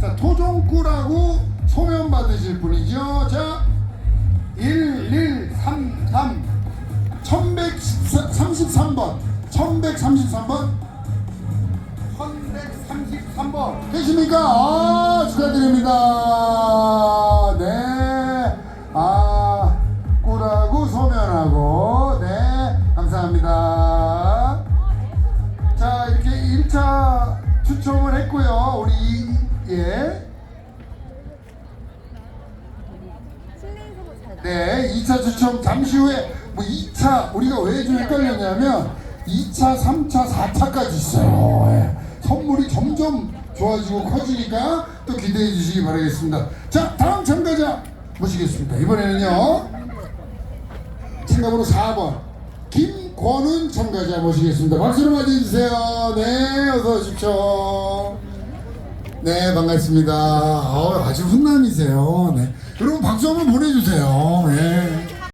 자, 토종꾸라고 소면 받으실 분이죠. 자, 1133 1133번 1133번 1133번 계십니까? 아, 축하드립니다. 네. 아, 꿀하고 소면하고 네, 감사합니다. 자, 이렇게 1차 추첨을 했고요. 우리 예. 네, 2차 추첨 잠시 후에 뭐 2차 우리가 왜 좀 헷갈렸냐면 2차, 3차, 4차까지 있어요. 예. 선물이 점점 좋아지고 커지니까 또 기대해 주시기 바라겠습니다. 자, 다음 참가자 모시겠습니다. 이번에는요. 참가번호 4번 김권은 참가자 모시겠습니다. 박수로 맞이해주세요. 네, 어서 오십시오. 네, 반갑습니다. 어, 아주 훈남이세요. 네. 여러분 박수 한번 보내주세요. 네.